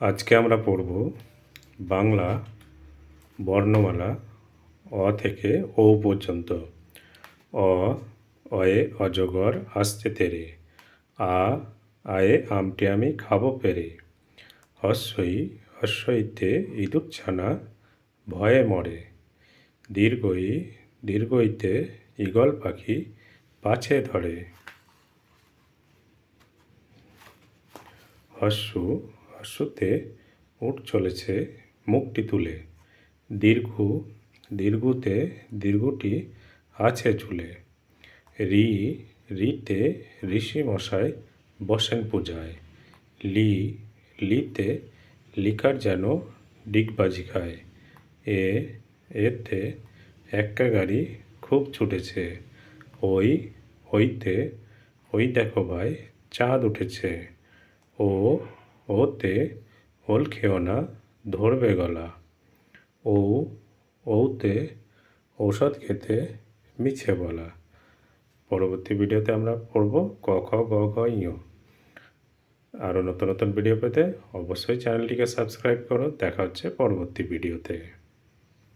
আজকে আমরা পড়ব বাংলা বর্ণমালা অ থেকে ও পর্যন্ত। অ, অয়ে অজগর আসতে তেরে। আ, আয়ে আমটি আমি খাব পেরে। হস্যই, হস্যইতে ইঁদুর ছানা ভয়ে মরে। দীর্ঘই, দীর্ঘইতে ঈগল পাখি পাছে ধরে। হস্যু হস্যুতে উঠ চলেছে মুখটি তুলে। দীর্ঘ, দীর্ঘতে দীর্ঘটি আছে চুলে। রি, রিতে ঋষি মশাই বসেন পূজায়। লি, লিতে লিকার যেন ডিগবাজি খায়। এ, এতে একটা গাড়ি খুব ছুটেছে। ওই, ওইতে, ওই দেখো ভাই, চাঁদ উঠেছে। ও ওতে ওল খেও না, ধরবে গলা। ও, ওতে ঔষধ খেতে মিছে বলা। পরবর্তী ভিডিওতে আমরা পড়ব ক, খ, গ, ঘ ইয় আরও নতুন নতুন ভিডিও পেতে অবশ্যই চ্যানেলটিকে সাবস্ক্রাইব করো। দেখা হচ্ছে পরবর্তী ভিডিওতে।